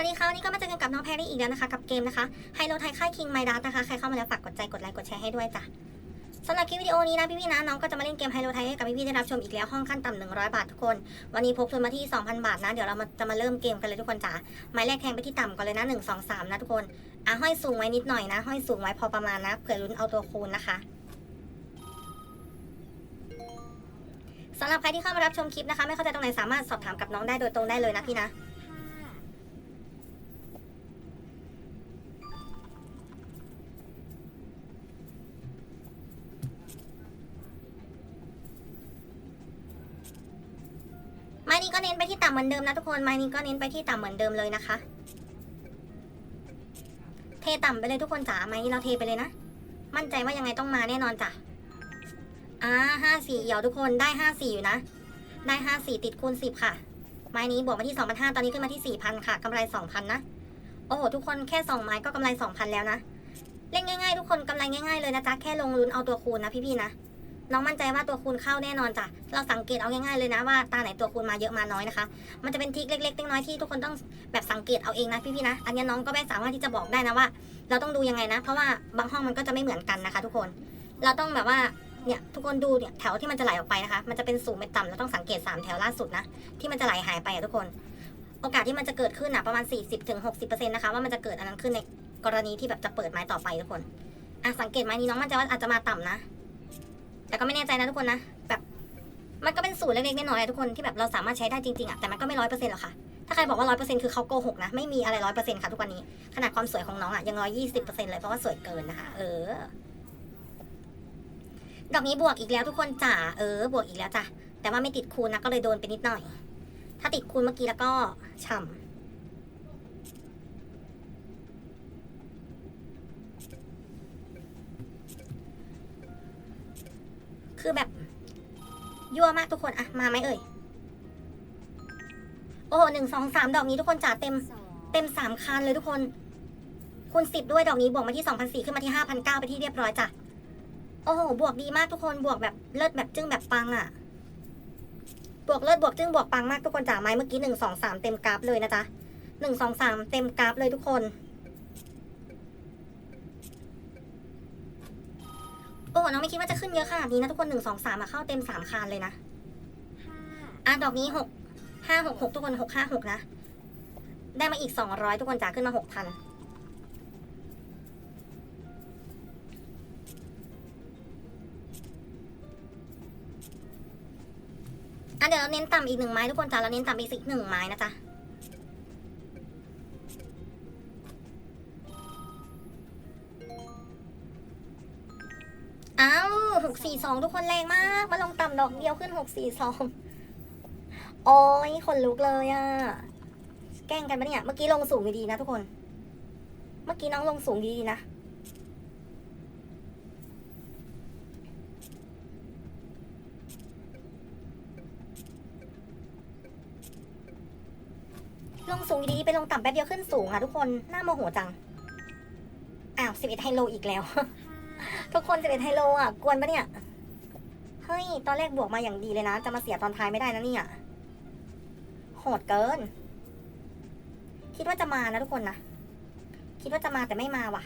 สวัสดีค่ะวันนี้ก็มาเจอกันกับน้องแพรรี่อีกแล้วนะคะ กับเกมนะคะไฮโลไทยค่ายคิงไมดัสนะคะ ใครเข้ามาแล้วฝากกดใจกดไลค์กดแชร์ให้ด้วยจ้ะสำหรับคลิปวิดีโอนี้นะพี่ๆนะน้องก็จะมาเล่นเกมไฮโลไทยให้กับพี่ๆได้รับชมอีกแล้วห้องขั้นต่ำ100 บาททุกคน วันนี้พกทุนมาที่ 2,000 บาทนะเดี๋ยวเรามาจะมาเริ่มเกมกันเลยทุกคนจ้ะไม้แรกแทงไปที่ต่ำก่อนเลยนะ 1 2 3 นะทุกคนอะห้อยสูงไว้นิดหน่อยนะห้อยสูงไว้พอประมาณนะเผื่อลุ้นเอาตัวคูณนะคะสำหรับใครที่เข้ามารับชมคลิปนะคะ ไม่เข้าใจตรงไหนสามารถสอบถามกับน้องได้โดยตรงได้เลยนะพี่นะ เน้นไปที่ต่ำเหมือนเดิมนะทุกคนไม้นี้ก็เน้นไปที่ต่ำเหมือนเดิมเลยนะคะ เทต่ำไปเลยทุกคนจ๋าไม้นี้เราเทไปเลยนะ มั่นใจว่ายังไงต้องมาแน่นอนจ้ะอ่าห้าสี่เหี่ยวทุกคนได้ห้าสี่อยู่นะ ได้ห้าสี่ติดคูณสิบค่ะ ไม้นี้บวกมาที่สองพันห้าตอนนี้ขึ้นมาที่สี่พันค่ะกำไรสองพันนะโอ้โหทุกคนแค่สองไม้ก็กำไรสองพันแล้วนะเล่นง่ายๆ ทุกคนกำไรง่ายๆเลยนะจ๊ะแค่ลงลุ้นเอาตัวคูณนะพี่ๆนะ น้องมั่นใจว่าตัวคูณเข้าแน่นอนจ้ะ เราสังเกตเอาง่ายๆเลยนะว่าตาไหนตัวคูณมาเยอะมาน้อยนะคะ มันจะเป็นทริคเล็กๆน้อยๆที่ทุกคนต้องแบบสังเกตเอาเองนะพี่ๆนะ อันนี้น้องก็ไม่สามารถที่จะบอกได้นะว่า เราต้องดูยังไงนะ เพราะว่าบางห้องมันก็จะไม่เหมือนกันนะคะ ทุกคน เราต้องแบบว่าเนี่ยทุกคนดูเนี่ยแถวที่มันจะไหลออกไปนะคะ มันจะเป็นสูงเป็นต่ำเราต้องสังเกตสามแถวล่าสุดนะที่มันจะไหลหายไปอะทุกคน โอกาสที่มันจะเกิดขึ้นอะประมาณ 40-60%นะคะว่ามันจะเกิดอันนั้นขึ้นในกรณีที่แบบจะเปิดไม้ต่อไปทุกคนอะสังเกตไม้นี้น้องมั่นใจว่าอาจจะมาต่ำนะ แต่ก็ไม่แน่ใจนะทุกคนนะแบบมันก็เป็นสูตรเล็กๆน้อยๆทุกคนที่แบบเราสามารถใช้ได้จริงๆอะแต่มันก็ไม่ร้อยเปอร์เซ็นต์หรอกค่ะถ้าใครบอกว่าร้อยเปอร์เซ็นต์คือเขาโกหกนะไม่มีอะไรร้อยเปอร์เซ็นต์ค่ะทุกวันนี้ขนาดความสวยของน้องอะยังร้อยยี่สิบเปอร์เซ็นต์เลยเพราะว่าสวยเกินนะคะ เออ ดอกนี้บวกอีกแล้วทุกคนจ๋าเออบวกอีกแล้วจ้ะแต่ว่าไม่ติดคูณนะก็เลยโดนไปนิดหน่อย ถ้าติดคูณเมื่อกี้แล้วก็ฉ่ำ คือแบบ ยั่วมากทุกคนอะมาไหมเอ่ย โอ้โหหนึ่งสองสามดอกนี้ทุกคนจ๋าเต็ม เต็มสามคันเลยทุกคนคูณสิบด้วยดอกนี้บวกมาที่สองพันสี่ขึ้นมาที่ห้าพันเก้าไปที่เรียบร้อยจ้ะโอ้โห บวกดีมากทุกคนบวกแบบเลิศแบบจึ้งแบบปังอะบวกเลิศบวกจึ้งบวกปังมากทุกคนจ๋าไม้เมื่อกี้หนึ่งสองสามเต็มกราฟเลยนะจ๊ะหนึ่งสองสามเต็มกราฟเลยทุกคน โอ้โหน้องไม่คิดว่าจะขึ้นเยอะขนาดนี้นะทุกคนหนึ่งสองสามอะเข้าเต็มสามคานเลยนะอะดอกนี้หกห้าหกหกทุกคนหกห้าหกนะ ได้มาอีกสองร้อยทุกคนจ๋าขึ้นมาหกพันอะเดี๋ยวเราเน้นต่ำอีกหนึ่งไม้ทุกคนจ๋าเราเน้นต่ำอีกสิหนึ่งไม้นะจ๊ะ หกสี่สองทุกคนแรงมาก มาลงต่ำดอกเดียวขึ้นหกสี่สองโอ้ยขนลุกเลยอะแกล้งกันปะเนี่ย เมื่อกี้ลงสูงดีๆนะทุกคน เมื่อกี้น้องลงสูงดีๆนะลงสูงดีไปลงต่ำแป๊บเดียวขึ้นสูงอะทุกคน น่าโมโหจัง อ้าวสิบเอ็ดไฮโลอีกแล้ว ทุกคนจะเป็นไฮโลอะ กวนปะเนี่ย เฮ้ย ตอนแรกบวกมาอย่างดีเลยนะ จะมาเสียตอนท้ายไม่ได้นะเนี่ย โหดเกิน คิดว่าจะมานะทุกคนนะ คิดว่าจะมาแต่ไม่มาว่ะ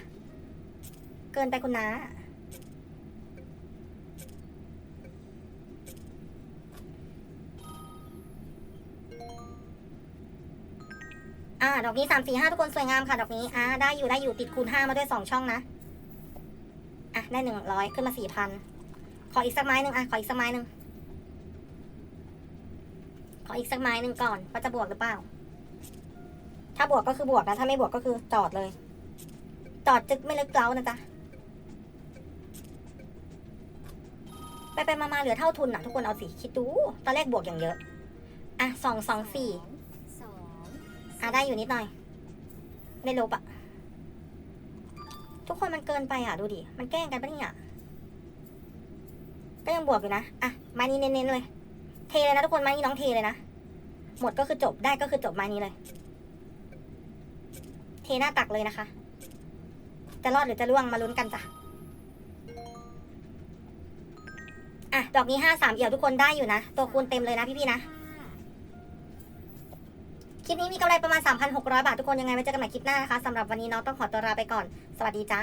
เกินไปคุณนะอ่า ดอกนี้สามสี่ห้าทุกคนสวยงามค่ะ ดอกนี้ อ่า ได้อยู่ได้อยู่ติดคูณห้ามาด้วยสองช่องนะ อะได้หนึ่งร้อยขึ้นมาสี่พันขออีกสักไม้หนึ่งอะขออีกสักไม้หนึ่งขออีกสักไม้หนึ่งก่อนว่าจะบวกหรือเปล่า ถ้าบวกก็คือบวกนะถ้าไม่บวกก็คือจอดเลย จอดจึกไม่ลึกเล้านะจ๊ะไปไปมามาเหลือเท่าทุนอะทุกคนเอาสิคิดดู ตอนแรกบวกอย่างเยอะ อะสองสองสี่สองอะได้อยู่นิดหน่อยได้ลบอะ ทุกคนมันเกินไปอะดูดิ มันแกล้งกันปะเนี่ยก็ยังบวกอยู่นะ อะ ไม้นี้เน้นๆเลย เทเลยนะทุกคน ไม้นี้น้องเทเลยนะ หมดก็คือจบ ได้ก็คือจบไม้นี้เลย เทหน้าตักเลยนะคะ จะรอดหรือจะร่วงมาลุ้นกันจ้ะ อะ ดอกนี้ห้าสามเอี่ยวทุกคนได้อยู่นะ ตัวคูณเต็มเลยนะพี่ๆนะ ลิปนี้มีกำไรประมาณ 3,600 บาททุกคนยังไงไว้เจอกันใหม่คลิปหน้านะคะสำหรับวันนี้น้องต้องขอตัวลาไปก่อน สวัสดีจ้า